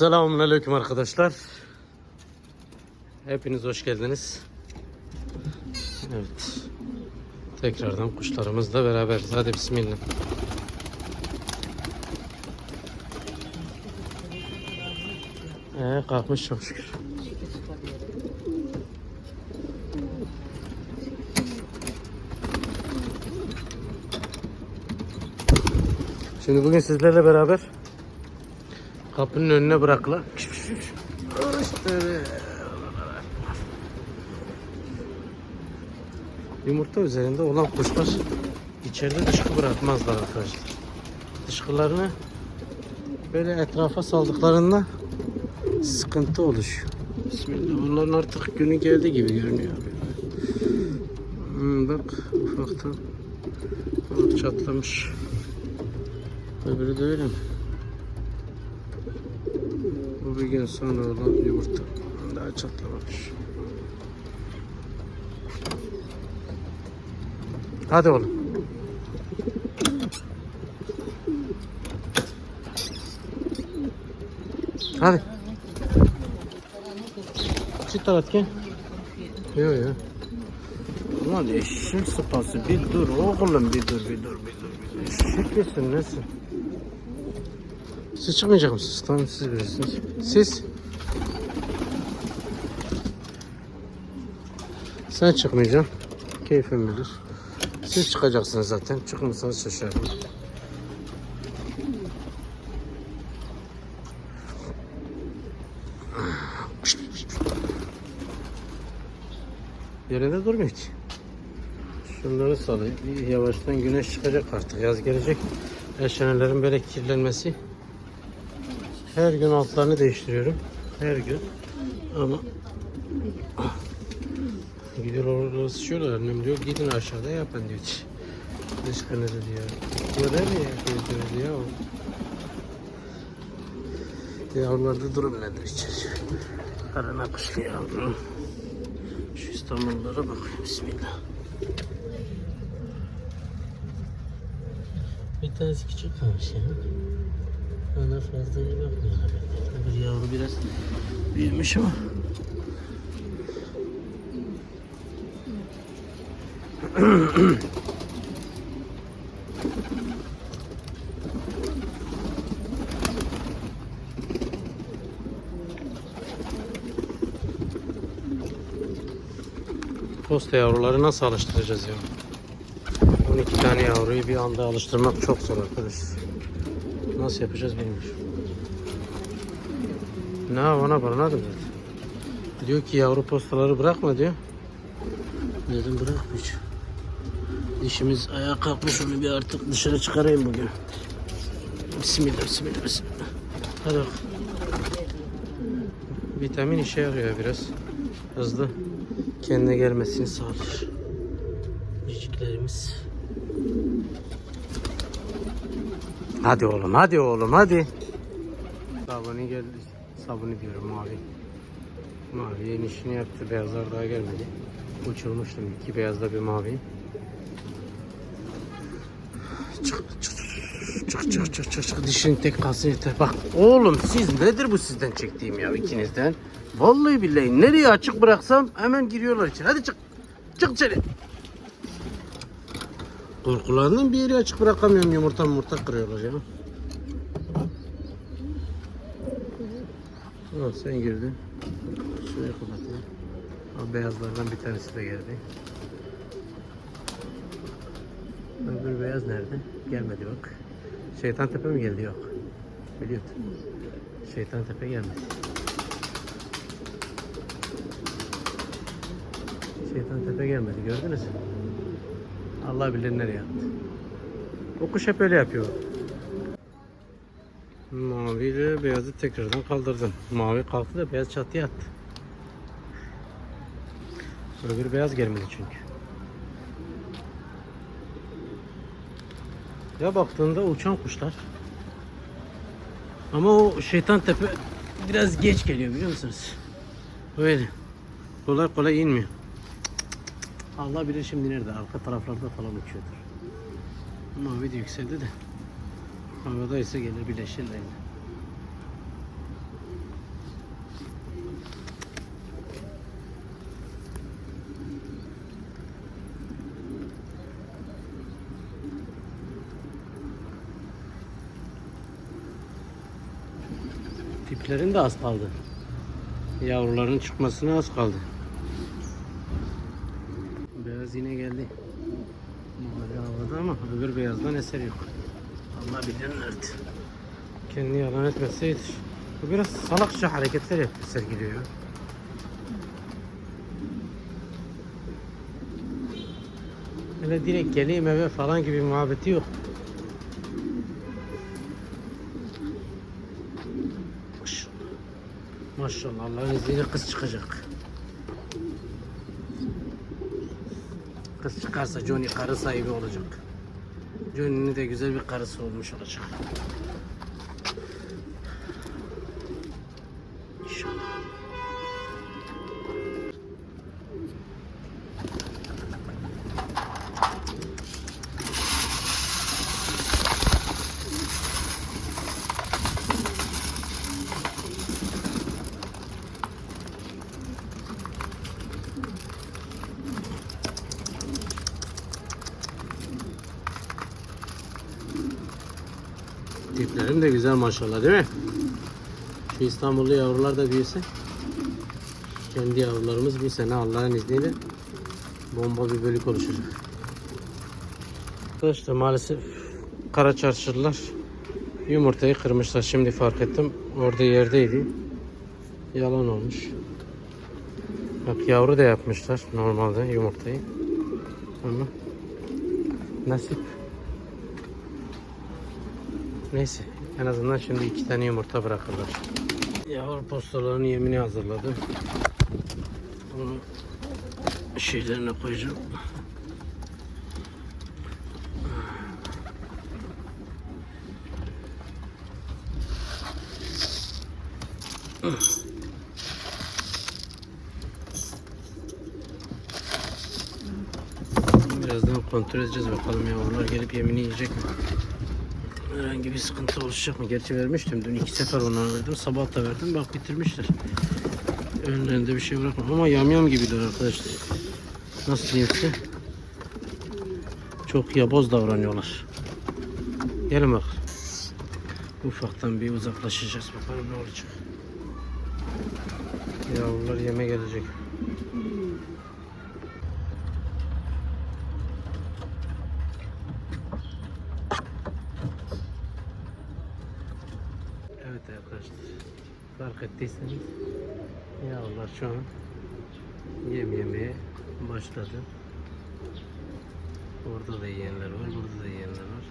Selamünaleyküm arkadaşlar. Hepiniz hoş geldiniz. Evet. Tekrardan kuşlarımızla beraber. Hadi bismillah. Ee, kalkmış çok şükür. Şimdi bugün sizlerle beraber kapının önüne bırakılan işte yumurta üzerinde olan kuşlar içeride dışkı bırakmazlar arkadaşlar. Dışkılarını böyle etrafa saldıklarında sıkıntı oluşuyor. Bismillah. Onların artık günü geldi gibi görünüyor. Hmm, bak ufaktan kanat çatlamış. Öbürü de öyle mi? Bu bir gün sonra olan yumurta. Daha çatlamamış. Hadi oğlum. Hadi. Çık tarat gel. Yok yok. Ulan eşek sıpası bir dur oğlum bir dur bir dur bir dur. Bir dur. Eşek misin nesin? Siz çıkmayacak mısınız? Tamam siz bilirsiniz. Siz? Sen çıkmayacaksın. Keyfin bilir. Siz çıkacaksınız zaten. Çıkmırsanız şaşarım. Yerinde durmuyor ki. Şunları salayım. Yavaştan güneş çıkacak artık. Yaz gelecek. Eşenelerin böyle kirlenmesi. Her gün altlarını değiştiriyorum. Her gün. Ama gidiyor orada sıçıyorlar. Annem diyor gidin aşağıda yapın diyor. Dışkını da diyor. Diyor değil mi ya? Diyor, diyor ya. Yavrularda durum nedir içeri? Karına kuşlu yavrum. Şu İstanbullara bakayım. Bismillah. Bir tanesi küçük kalmış ya. Ona fazla iyi bakmıyorlar. Öbür yavru biraz büyümüş ama. Posta yavruları nasıl alıştıracağız ya? 12 tane yavruyu bir anda alıştırmak çok zor arkadaş. Nasıl yapacağız bilmiyorum. Ne ona bana da dedi. Diyor ki yavru postaları bırakma diyor. Dedim bırakmayacağım. Dişimiz ayağa kalkmış onu bir artık dışarı çıkarayım bugün. Bismillah bismillah bismillah. Hadi bak. Vitamin işe yarıyor biraz. Hızlı kendine gelmesini sağlar. Ciciklerimiz. Hadi oğlum hadi oğlum hadi. Sabuni geldi. Sabuni diyorum mavi. Mavi yeni işini yaptı. Beyazlar daha gelmedi. Uçurmuştum. iki beyazda bir mavi. Çık çık çık çık çık çık çık dişin tek kalsın yeter. Bak oğlum siz nedir bu sizden çektiğim ya ikinizden? Vallahi billahi nereye açık bıraksam hemen giriyorlar içeri. Hadi çık. Çık içeri. Korkularından bir yeri açık bırakamıyorum yumurta yumurta kırıyorlar ya. Ha, sen girdin. Şurayı kapatayım. O beyazlardan bir tanesi de geldi. Öbür beyaz nerede? Gelmedi bak. Şeytan tepe mi geldi? Yok. Biliyordum. Şeytan tepe gelmedi. Şeytan tepe gelmedi gördünüz mü? Allah bilir nereye attı. O kuş hep öyle yapıyor. Mavi ile beyazı tekrardan kaldırdım. Mavi kalktı da beyaz çatıya attı. Öbür beyaz gelmedi çünkü. Ya baktığında uçan kuşlar. Ama o şeytan tepe biraz geç geliyor biliyor musunuz? Böyle. Kolay kolay inmiyor. Allah bilir şimdi nerede? Arka taraflarda falan uçuyordur. Mavi de yükseldi de. Havada ise gelir birleşirler yine. Tiplerin de az kaldı. Yavruların çıkmasına az kaldı. Beyaz yine geldi. Mavi havada ama öbür beyazdan eser yok. Allah bilir nerede. Kendini yalan etmeseydi. Bu biraz salakça hareketler yapıyor, sergiliyor. ya. Öyle direkt geleyim eve falan gibi muhabbeti yok. Maşallah. Maşallah Allah'ın izniyle kız çıkacak. Kız çıkarsa Johnny karı sahibi olacak. Johnny'nin de güzel bir karısı olmuş olacak. Tiplerim de güzel maşallah değil mi? Şu İstanbullu yavrular da büyüse. Kendi yavrularımız büyüse ne Allah'ın izniyle bomba bir bölük oluşacak. Arkadaşlar maalesef kara çarşırlar yumurtayı kırmışlar. Şimdi fark ettim. Orada yerdeydi. Yalan olmuş. Bak yavru da yapmışlar normalde yumurtayı. Ama nasip. Neyse en azından şimdi iki tane yumurta bırakırlar. Yavru postalarının yemini hazırladım. Onu şeylerine koyacağım. Birazdan kontrol edeceğiz bakalım yavrular gelip yemini yiyecek mi? Herhangi bir sıkıntı oluşacak mı? Gerçi vermiştim. Dün iki sefer onlara verdim. Sabah da verdim. Bak bitirmişler. Önlerinde bir şey bırakmam. Ama yamyam gibiler arkadaşlar. Nasıl diyeyim size? Çok yaboz davranıyorlar. Gelin bak. Ufaktan bir uzaklaşacağız. Bakalım ne olacak. Yavrular yeme gelecek. Evet arkadaşlar. Fark ettiyseniz yavrular şu an yem yemeye başladı. Orada da yiyenler var, burada da yiyenler var.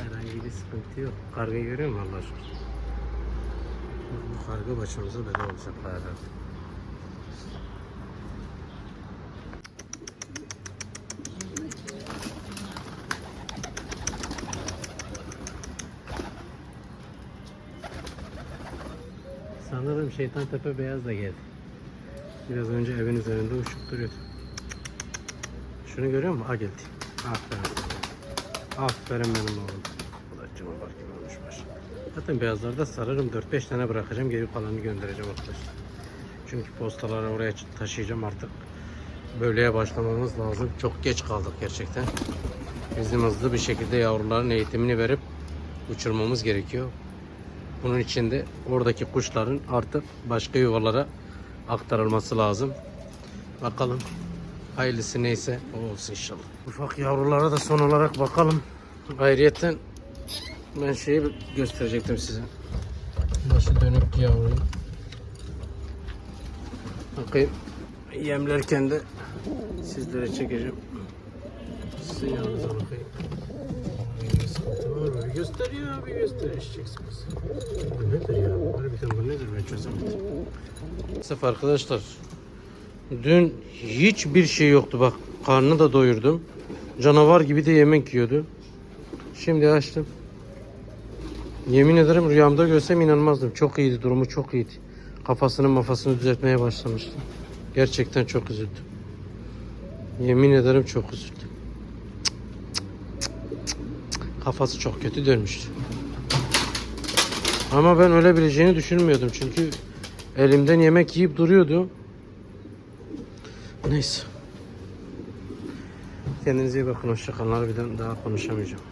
Herhangi bir sıkıntı yok. Karga görüyor musun Allah aşkına? Bu karga başımıza bela olacak herhalde. Sanırım şeytan tepe beyaz da geldi. Biraz önce evin üzerinde uçup duruyordu. Şunu görüyor musun? Ha geldi. Aferin. Aferin benim oğlum. Bu da canavar gibi olmuş baş. Zaten beyazlarda sararım 4-5 tane bırakacağım. Geri kalanını göndereceğim arkadaşlar. Çünkü postaları oraya taşıyacağım artık. Bölüye başlamamız lazım. Çok geç kaldık gerçekten. Bizim hızlı bir şekilde yavruların eğitimini verip uçurmamız gerekiyor. Bunun için de oradaki kuşların artık başka yuvalara aktarılması lazım. Bakalım. Hayırlısı neyse o olsun inşallah. Ufak yavrulara da son olarak bakalım. Ayrıyeten ben şeyi gösterecektim size. Başı dönük yavruyu. Bakayım. Yemlerken de sizlere çekeceğim. Size yanınıza bakayım. Bir sıkıntı var mı? Bir göster ya, bir göster eşeceksiniz. Bu nedir ya? Harbiden bu nedir ben çözemedim. Sırf arkadaşlar dün hiçbir şey yoktu bak karnını da doyurdum. Canavar gibi de yemek yiyordu. Şimdi açtım. Yemin ederim rüyamda görsem inanmazdım. Çok iyiydi durumu çok iyiydi. Kafasını mafasını düzeltmeye başlamıştı. Gerçekten çok üzüldüm. Yemin ederim çok üzüldüm. Kafası çok kötü dönmüştü. Ama ben öyle bileceğini düşünmüyordum çünkü elimden yemek yiyip duruyordu. Neyse. Kendinize iyi bakın. Hoşçakalın. Harbiden daha konuşamayacağım.